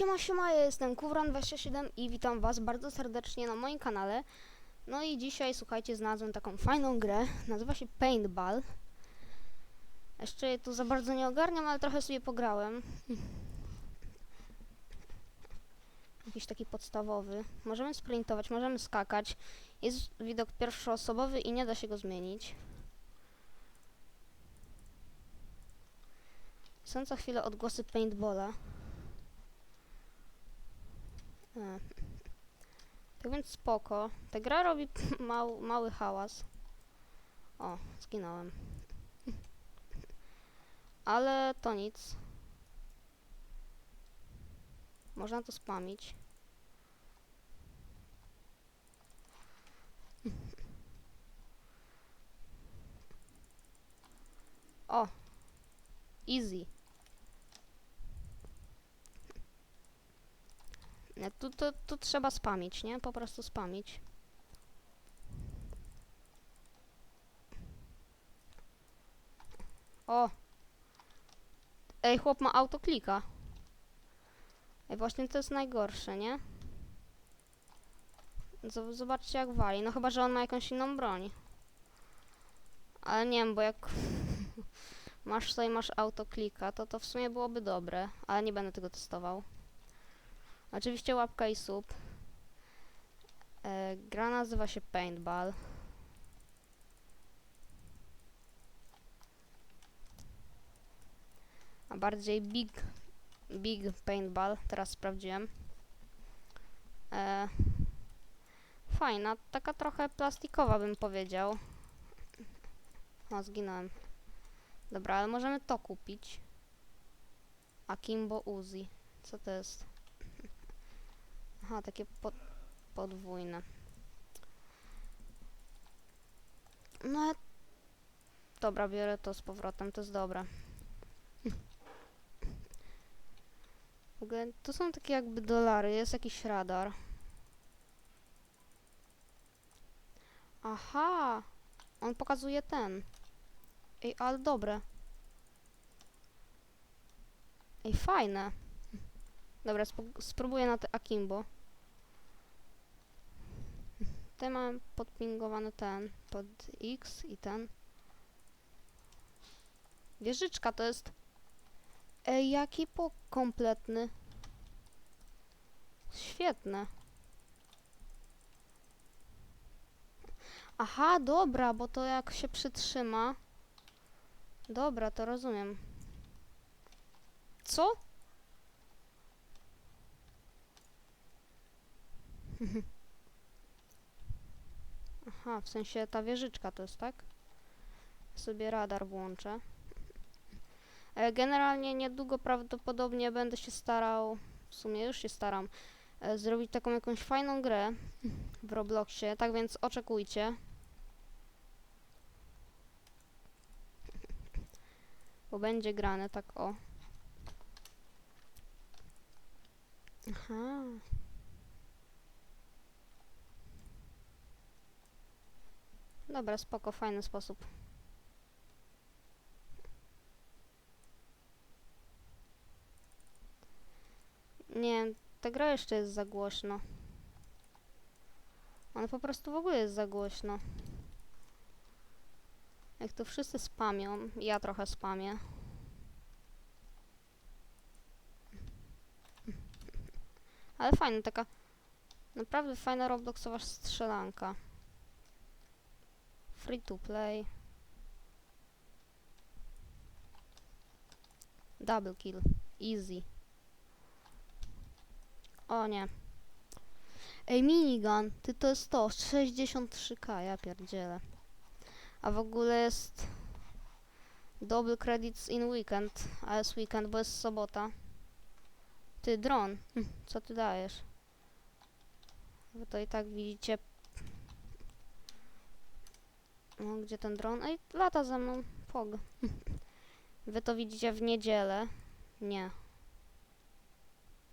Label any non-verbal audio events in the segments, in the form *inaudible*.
Siema, siema, ja jestem Kuwran27 i witam was bardzo serdecznie na moim kanale. No i dzisiaj, słuchajcie, znalazłem taką fajną grę, nazywa się Paintball. Jeszcze tu za bardzo nie ogarniam, ale trochę sobie pograłem. *laughs* Jakiś taki podstawowy. Możemy sprintować, możemy skakać. Jest widok pierwszoosobowy i nie da się go zmienić. Są co chwilę odgłosy paintballa. Tak więc spoko. Ta gra robi *laughs* mał, mały hałas. O, zginąłem. *laughs* Ale to nic. Można to spamić. *laughs* O! Easy. Tu, tu, tu trzeba spamić, nie? Po prostu spamić. O! Ej, chłop ma autoklika. Ej, właśnie to jest najgorsze, nie? Z- Zobaczcie jak wali. No chyba, że on ma jakąś inną broń. Ale nie wiem, bo jak *laughs* masz sobie masz autoklika, to to w sumie byłoby dobre. Ale nie będę tego testował. Oczywiście łapka i sub. E, gra nazywa się Paintball. A bardziej Big, big Paintball. Teraz sprawdziłem. E, fajna, taka trochę plastikowa bym powiedział. O, zginąłem. Dobra, ale możemy to kupić. Akimbo Uzi. Co to jest? Aha, takie pod, podwójne. No, dobra, biorę to z powrotem, to jest dobre. W ogóle, to są takie jakby dolary, jest jakiś radar. Aha, on pokazuje ten. Ej, ale dobre. Ej, fajne. Dobra, spróbuję na te Akimbo. Tutaj mam podpingowany ten, pod X i ten. Wieżyczka to jest... Ej, jaki po kompletny. Świetne. Aha, dobra, bo to jak się przytrzyma. Dobra, to rozumiem. Co? *laughs* Aha, w sensie ta wieżyczka to jest, tak? Sobie radar włączę. E, Generalnie niedługo prawdopodobnie będę się starał, w sumie już się staram, e, zrobić taką jakąś fajną grę w Robloxie, tak więc oczekujcie. Bo będzie grane tak o. Aha. Dobra, spoko, fajny sposób. Nie, ta gra jeszcze jest za głośno. Ona po prostu w ogóle jest za głośno. Jak to wszyscy spamią, ja trochę spamię. Ale fajna, taka naprawdę fajna Robloxowa strzelanka. Free to play. Double kill. Easy. O nie. Ej, minigun. Ty to jest to. 63k, ja pierdzielę. A w ogóle jest... Double credits in weekend. A jest weekend, bo jest sobota. Ty, dron. Hm, Co ty dajesz? Wy to i tak widzicie no, gdzie ten dron? Ej, lata ze mną. Pog. Wy to widzicie w niedzielę. Nie.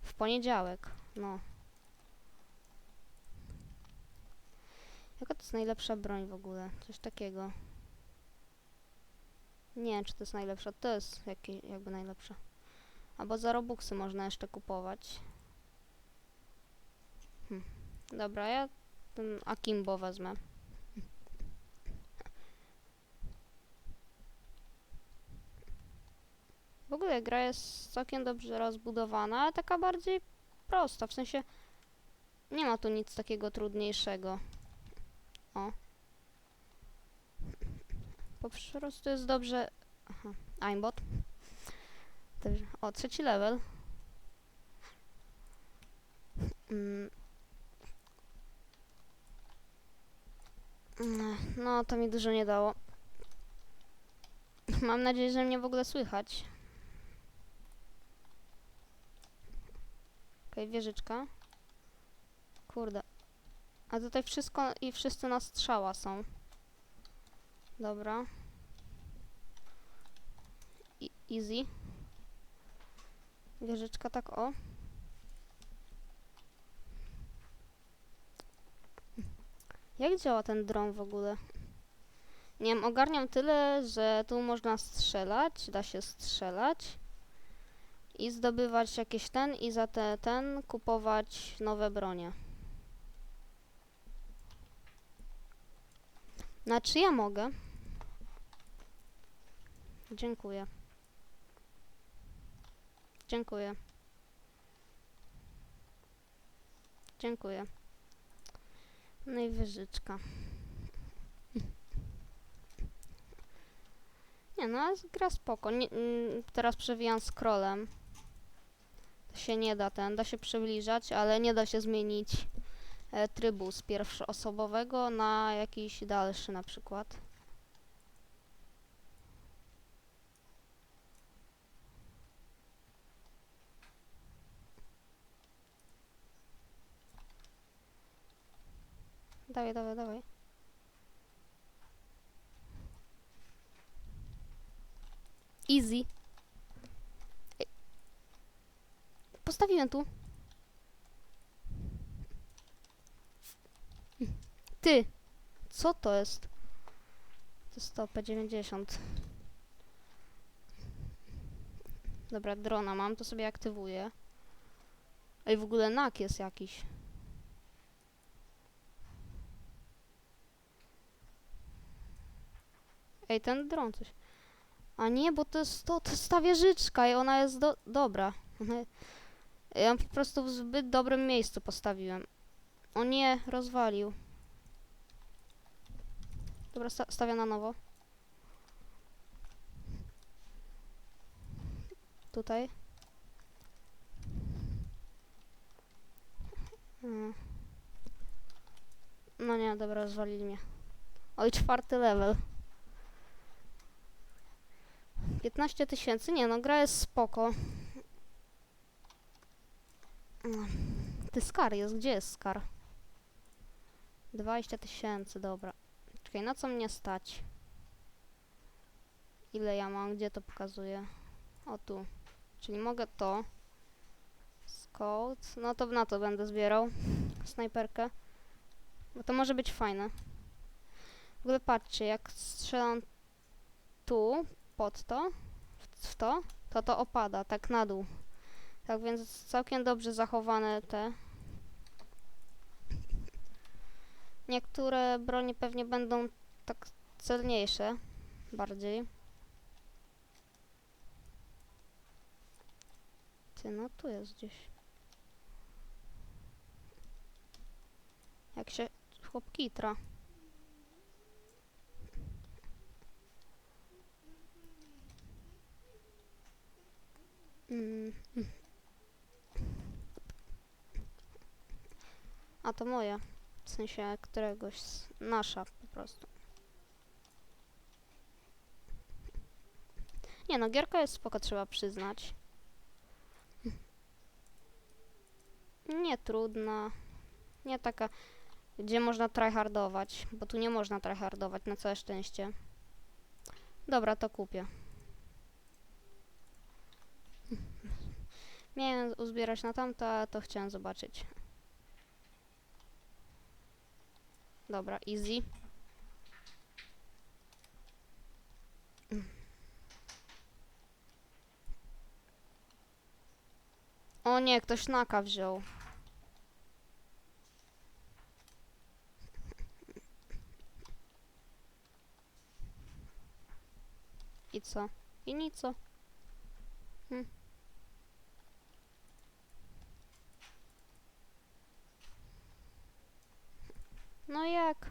W poniedziałek. No. Jaka to jest najlepsza broń w ogóle? Coś takiego. Nie wiem, czy to jest najlepsza. To jest jakby najlepsza. Albo za robuxy można jeszcze kupować. Hm. Dobra, ja ten Akimbo wezmę. W ogóle gra jest całkiem dobrze rozbudowana, ale taka bardziej prosta, w sensie nie ma tu nic takiego trudniejszego. O. Po prostu jest dobrze... Aha, aimbot. Dobrze. O, trzeci level. Mm. Mm, No, to mi dużo nie dało. Mam nadzieję, że mnie w ogóle słychać. Okej, wieżyczka. Kurde. A tutaj wszystko i wszyscy na strzała są. Dobra. I easy. Wieżyczka tak o. Jak działa ten dron w ogóle? Nie wiem, ogarniam tyle, że tu można strzelać, da się strzelać i zdobywać jakieś ten i za te ten kupować nowe bronie. Znaczy ja mogę. Dziękuję. Dziękuję. Dziękuję. No i wyżyczka. *laughs* Nie no, gra spoko. Nie, mm, teraz przewijam scrollem. Się nie da ten, da się przybliżać, ale nie da się zmienić e, trybu z pierwszoosobowego na jakiś dalszy na przykład. Dawaj, dawaj, dawaj. Easy. Ej. Postawiłem tu. Ty! Co to jest? To jest stopę 90. Dobra, drona mam, to sobie aktywuję. Ej, w ogóle nak jest jakiś. Ej, ten dron coś. A nie, bo to jest to, to jest ta wieżyczka i ona jest do, dobra. *laughs* Ja po prostu w zbyt dobrym miejscu postawiłem. O nie, rozwalił. Dobra, sta stawiam na nowo. Tutaj. Mm. No nie, dobra, rozwalili mnie. Oj, czwarty level. 15 tysięcy? Nie no, gra jest spoko. Ty Skar jest, gdzie jest Skar? 20 tysięcy, dobra. Czekaj, na co mnie stać? Ile ja mam? Gdzie to pokazuje? O tu. Czyli mogę to. Scout. No to na to będę zbierał. Snajperkę. Bo to może być fajne. W ogóle patrzcie, jak strzelam tu, pod to, w to, to to opada, tak na dół. Tak więc całkiem dobrze zachowane te. Niektóre bronie pewnie będą tak celniejsze, bardziej. Ty, no tu jest gdzieś. Jak się chłop kitra. Mm. A to moja. W sensie któregoś z... Nasza po prostu. Nie no, gierka jest spoko, trzeba przyznać. *laughs* Nie trudna. Nie taka, gdzie można tryhardować, bo tu nie można tryhardować, na całe szczęście. Dobra, to kupię. *laughs* Miałem uzbierać na tamto, a to chciałem zobaczyć. Dobra, easy. O nie, ktoś naka wziął. I co? I nic? Hm. No jak?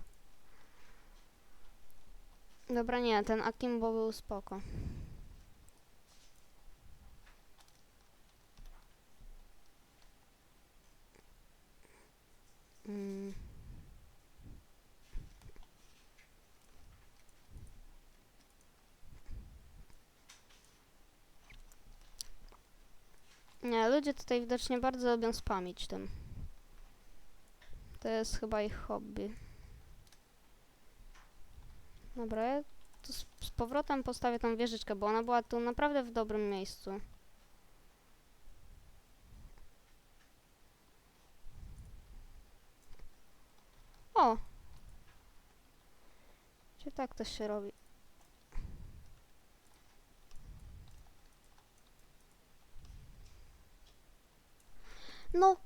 Dobra, nie, ten Akimbo był spoko. Mm. Nie, ludzie tutaj widocznie bardzo lubią spamić tym. To jest chyba ich hobby. Dobra, ja tu z, z powrotem postawię tą wieżyczkę, bo ona była tu naprawdę w dobrym miejscu. O! Czy tak to się robi? No!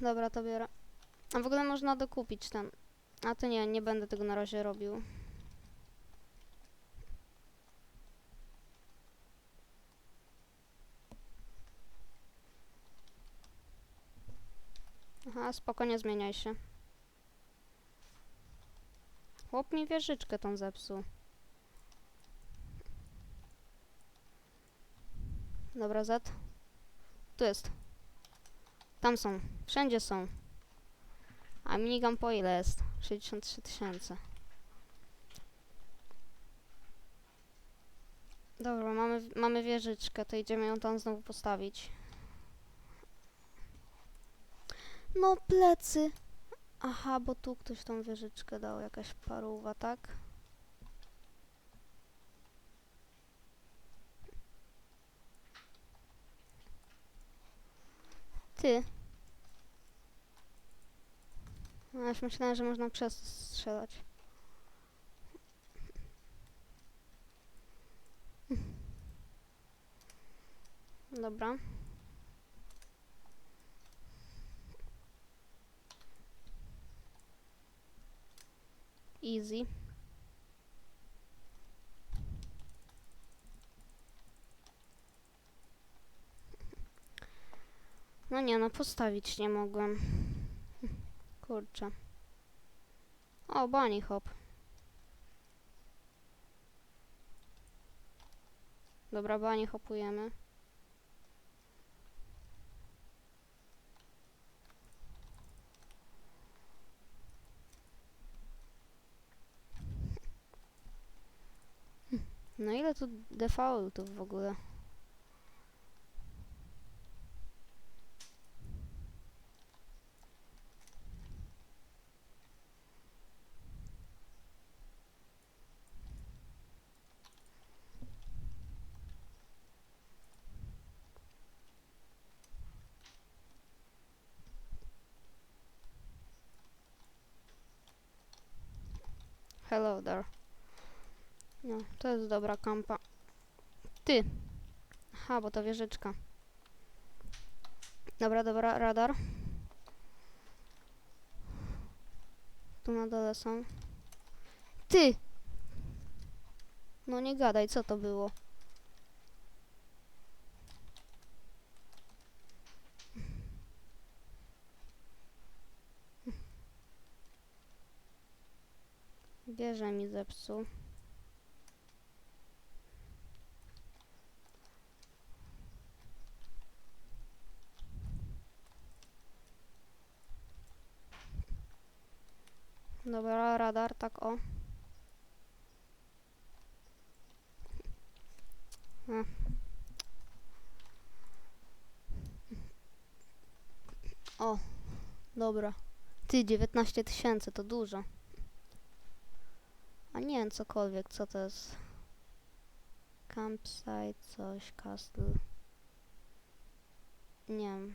Dobra, to biorę. A w ogóle można dokupić ten. A to nie, nie będę tego na razie robił. Aha, spokojnie zmieniaj się. Chłop mi wieżyczkę tą zepsuł. Dobra, Z. Tu jest. Tam są. Wszędzie są. A minigam po ile jest? 63 tysiące. Dobra, mamy, mamy wieżyczkę, to idziemy ją tam znowu postawić. No plecy. Aha, bo tu ktoś tą wieżyczkę dał, jakaś paruwa, tak? Ty. No, już myślałem, że można przez strzelać. Dobra. Easy. No nie, no postawić nie mogłem. Kurczę. O, bunny hop. Dobra, bunny hopujemy. No ile tu defaultów w ogóle? Hello there. No, to jest dobra kampa. Ty! Aha, bo to wieżyczka. Dobra, dobra, radar. Tu na dole są. Ty! No nie gadaj, co to było? Wieżę mi zepsuł. Dobra, radar, tak o. A. O, dobra. Ty, 19 tysięcy, to dużo. A nie wiem, cokolwiek, co to jest. Campsite, coś, castle. Nie wiem.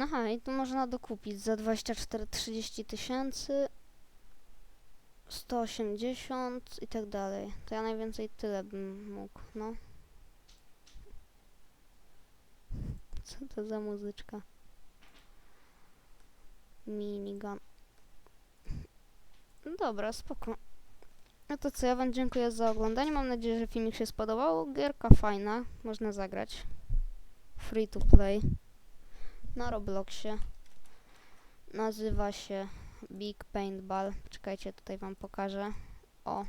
Aha, i tu można dokupić za 24-30 tysięcy. 180 i tak dalej. To ja najwięcej tyle bym mógł, no. Co to za muzyczka? Minigun. No Dobra, spoko. No to co, ja wam dziękuję za oglądanie. Mam nadzieję, że filmik się spodobał. Gierka fajna, można zagrać. Free to play. Na Robloxie. Nazywa się Big Paintball. Czekajcie, tutaj wam pokażę. O.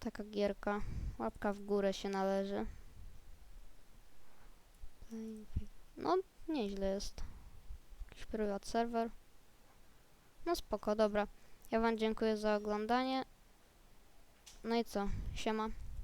Taka gierka. Łapka w górę się należy. No, nieźle jest. Jakiś prywat serwer. No spoko, dobra. Ja wam dziękuję za oglądanie. No i co? Siema.